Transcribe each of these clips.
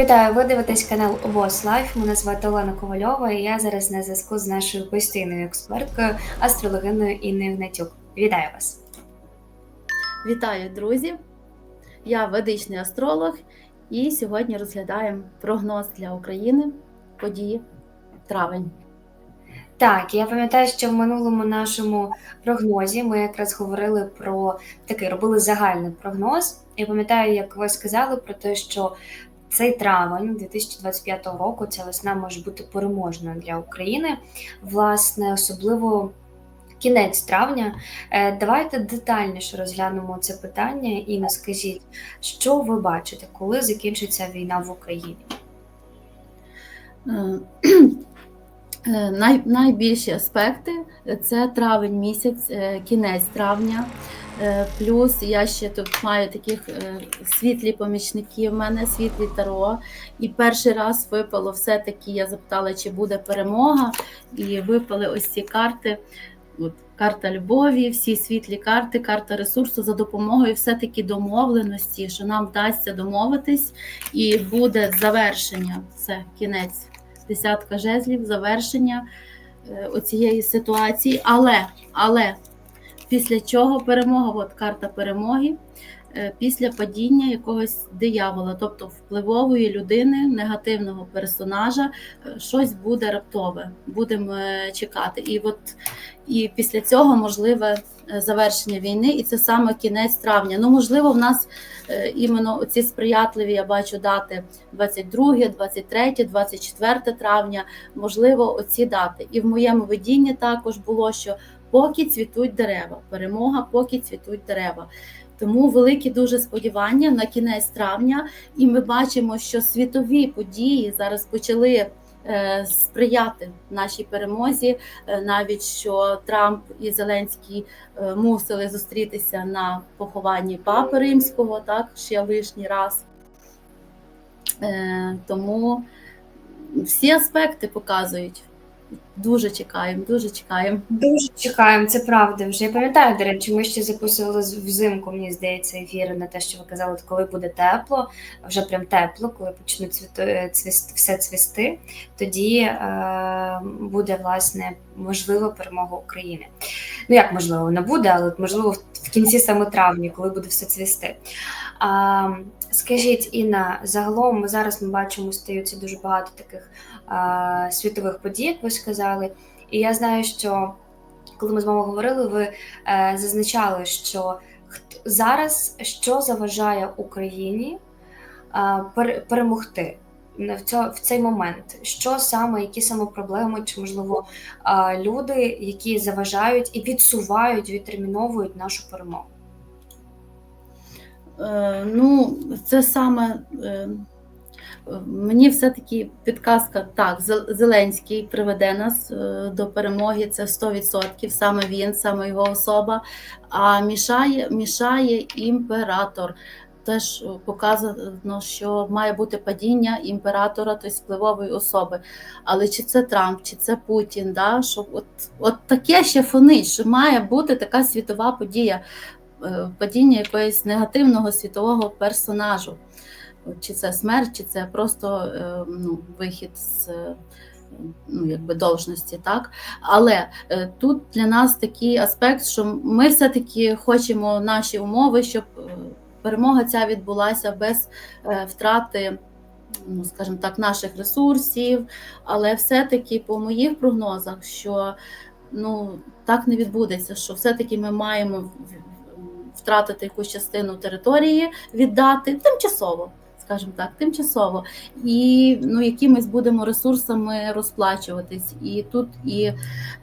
Вітаю, ви дивитесь канал ВОЗ Лайф. Мене звати Олена Ковальова, і я зараз на зв'язку з нашою постійною експерткою, астрологиною Інною Гнатюк. Вітаю вас! Вітаю, друзі! Я ведичний астролог, і сьогодні розглядаємо прогноз для України події травень. Так, я пам'ятаю, що в минулому нашому прогнозі ми якраз говорили про такий, робили загальний прогноз. Я пам'ятаю, як ви сказали про те, що цей травень 2025 року ця весна може бути переможною для України. Власне, особливо кінець травня. Е, Давайте детальніше розглянемо це питання і скажіть, що ви бачите, коли закінчиться війна в Україні? Е, е, Най, найбільші аспекти це травень місяць, кінець травня. Е, Плюс я ще тут маю таких е, світлі помічників, в мене світлі таро. І перший раз випало все-таки, я запитала, чи буде перемога, і випали ось ці карти. От, карта любові, всі світлі карти, карта ресурсу за допомогою все-таки домовленості, що нам вдасться домовитись, і буде завершення. Це кінець десятка жезлів, завершення е, оцієї ситуації. Але, але після чого перемога, от карта перемоги, е, після падіння якогось диявола, тобто впливової людини, негативного персонажа, е, щось буде раптове. Будемо е, чекати. І от і після цього можливе завершення війни, і це саме кінець травня. Ну, можливо, в нас іменно ці сприятливі, я бачу дати 22, 23, 24 травня, можливо, оці дати. І в моєму видінні також було, що поки цвітуть дерева, перемога, поки цвітуть дерева. Тому великі дуже сподівання на кінець травня, і ми бачимо, що світові події зараз почали е, сприяти нашій перемозі. Е, Навіть що Трамп і Зеленський е, мусили зустрітися на похованні Папи Римського, так ще лишній раз. Тому всі аспекти показують. Дуже чекаємо, дуже чекаємо. Дуже чекаємо, це правда. Вже я пам'ятаю, до речі, ми ще записували взимку, мені здається, ефіри на те, що ви казали, коли буде тепло, вже прям тепло, коли почне е, все цвісти, тоді е, буде власне можливо перемога України. Ну як можливо, не буде, але можливо в кінці саме травня, коли буде все цвісти. А, скажіть, Інна, загалом ми зараз ми бачимо, стаються дуже багато таких а, світових подій, як ви сказали. І я знаю, що коли ми з вами говорили, ви е, зазначали, що зараз що заважає Україні е, пер- перемогти в, цьо, в цей момент, що саме, які саме проблеми, чи можливо е, люди, які заважають і відсувають, відтерміновують нашу перемогу. Е, Ну, це саме е, мені все-таки підказка так, Зел- Зеленський приведе нас е, до перемоги, це 100%, саме він, саме його особа. А мішає, мішає імператор. Теж показано, що має бути падіння імператора, тобто впливової особи. Але чи це Трамп, чи це Путін, да? що от, от таке ще фонить, що має бути така світова подія е, падіння якогось негативного світового персонажу. Чи це смерть, чи це просто е, ну, вихід з е, ну, якби должності, так? Але е, тут для нас такий аспект, що ми все-таки хочемо наші умови, щоб перемога ця відбулася без втрати. Ну, скажімо так, наших ресурсів, але все-таки по моїх прогнозах, що ну так не відбудеться, що все-таки ми маємо втратити якусь частину території, віддати тимчасово, скажімо так, тимчасово, і ну, якимись будемо ресурсами розплачуватись. І тут і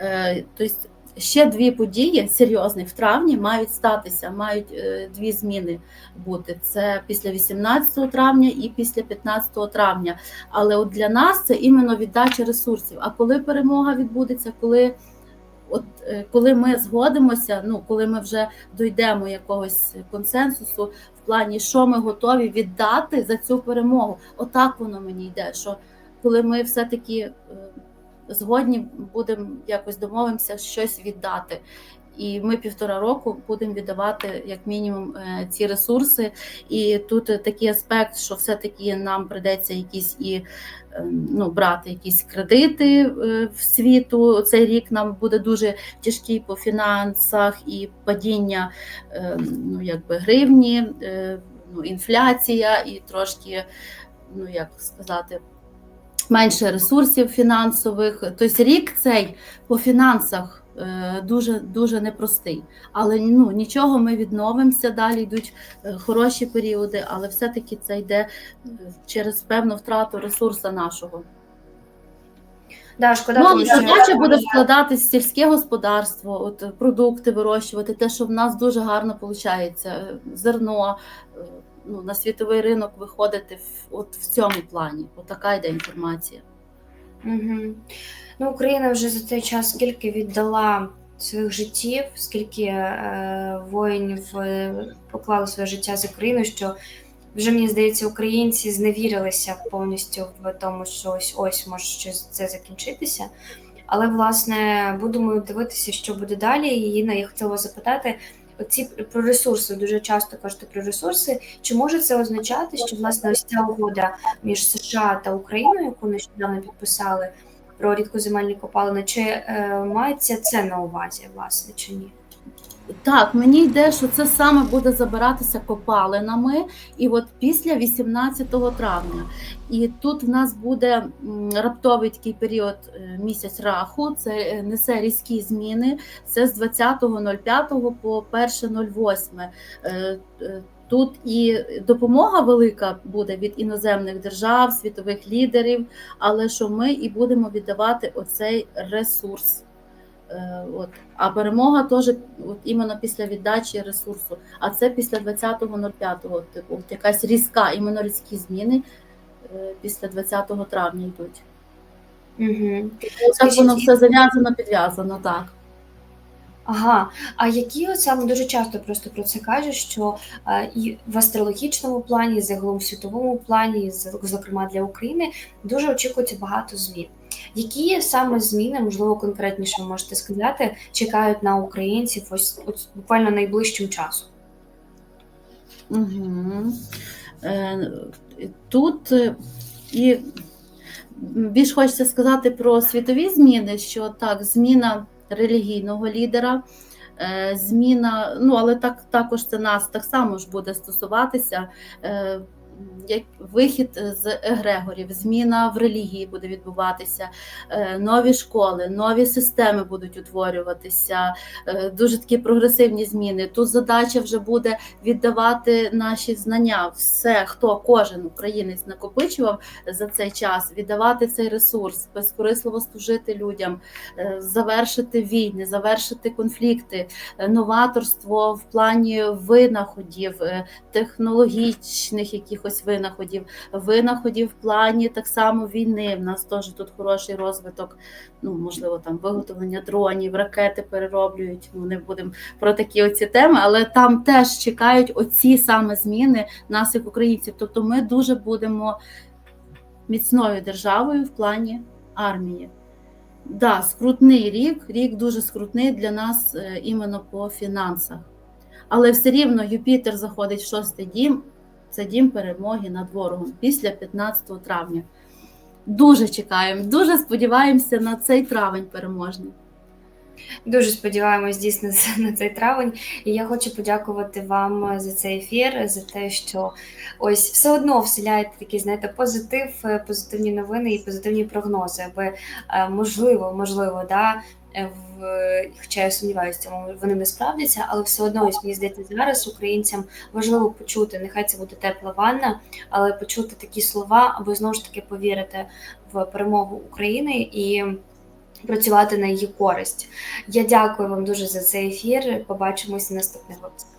е, тобто, ще дві події серйозні в травні мають статися, мають е, дві зміни бути. Це після 18 травня і після 15 травня. Але от для нас це іменно віддача ресурсів. А коли перемога відбудеться, коли От е, коли ми згодимося, ну коли ми вже дійдемо якогось консенсусу в плані, що ми готові віддати за цю перемогу, отак воно мені йде. Що коли ми все-таки е, згодні будемо якось домовимося щось віддати. І ми півтора року будемо віддавати як мінімум е, ці ресурси. І тут е, такий аспект, що все-таки нам прийдеться якісь і е, ну, брати якісь кредити в світу. Цей рік нам буде дуже тяжкий по фінансах і падіння ну, якби гривні, ну, інфляція і трошки, ну як сказати, менше ресурсів фінансових. Тобто рік цей по фінансах е, дуже дуже непростий. Але ну, нічого, ми відновимося, далі йдуть е, хороші періоди, але все-таки це йде е, через певну втрату ресурсу нашого. Да, шкода, Ну, тому але що буде вкладатись сільське господарство, от продукти вирощувати, те, що в нас дуже гарно виходить, зерно, ну, на світовий ринок виходити в, от в цьому плані. От така йде інформація. Угу. Ну, Україна вже за цей час скільки віддала своїх життів, скільки е, воїнів е, поклали своє життя за Україну, що вже мені здається, українці зневірилися повністю в тому, що ось ось може щось це закінчитися. Але власне будемо дивитися, що буде далі. І Інна, я хотіла запитати. Оці про ресурси дуже часто кажуть про ресурси. Чи може це означати, що власне ось ця угода між США та Україною, яку нещодавно підписали про рідкоземельні копалини, чи е, мається це на увазі, власне, чи ні? Так, мені йде, що це саме буде забиратися копалинами, і от після 18 травня. І тут в нас буде раптовий такий період е, місяць раху. Це е, несе різкі зміни. Це з 20.05 по 1.08. Е, Тут і допомога велика буде від іноземних держав, світових лідерів, але що ми і будемо віддавати оцей ресурс. Е, От. А перемога теж от іменно після віддачі ресурсу. А це після 20.05, типу, от якась різка, іменно різкі зміни е, після 20 травня йдуть. Угу. Так воно все зав'язано, підв'язано, так. Ага, а які от саме дуже часто просто про це кажуть, що е, і в астрологічному плані, і загалом в світовому плані, і зокрема для України, дуже очікується багато змін. Які саме зміни, можливо, конкретніше можете сказати, чекають на українців ось, ось буквально найближчим часом? Е, тут е, і більш хочеться сказати про світові зміни, що так, зміна релігійного лідера, е, зміна, ну але так також це нас так само ж буде стосуватися. Як вихід з егрегорів, зміна в релігії буде відбуватися, е, нові школи, нові системи будуть утворюватися, е, дуже такі прогресивні зміни. Тут задача вже буде віддавати наші знання, все, хто кожен українець накопичував за цей час, віддавати цей ресурс, безкорисливо служити людям, е, завершити війни, завершити конфлікти, новаторство в плані винаходів, технологічних якихось винаходів, винаходів в плані так само війни. В нас теж тут хороший розвиток. Ну можливо, там виготовлення дронів, ракети перероблюють. Ну не будемо про такі оці теми, але там теж чекають оці саме зміни нас, як українців. Тобто, ми дуже будемо міцною державою в плані армії. Да, скрутний рік, рік дуже скрутний для нас е, іменно по фінансах. Але все рівно Юпітер заходить в шостий дім, це дім перемоги над ворогом після 15 травня. Дуже чекаємо, дуже сподіваємося на цей травень переможний. Дуже сподіваємось дійсно на цей травень. І я хочу подякувати вам за цей ефір, за те, що ось все одно вселяєте такий, знаєте, позитив, е, позитивні новини і позитивні прогнози. Аби е, можливо, можливо, да. е, В хоча я сумніваюся, цьому вони не справдяться, але все одно ось мені здається зараз українцям важливо почути. Нехай це буде тепла ванна, але почути такі слова, аби знову ж таки повірити в перемогу України і працювати на її користь. Я дякую вам дуже за цей ефір. Побачимося в наступних випусках.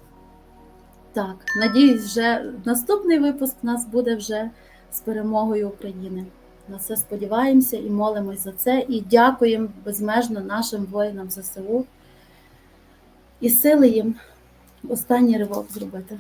Так, надіюсь, вже наступний випуск у нас буде вже з перемогою України. На це сподіваємося і молимось за це. І дякуємо безмежно нашим воїнам ЗСУ і сили їм останній ривок зробити.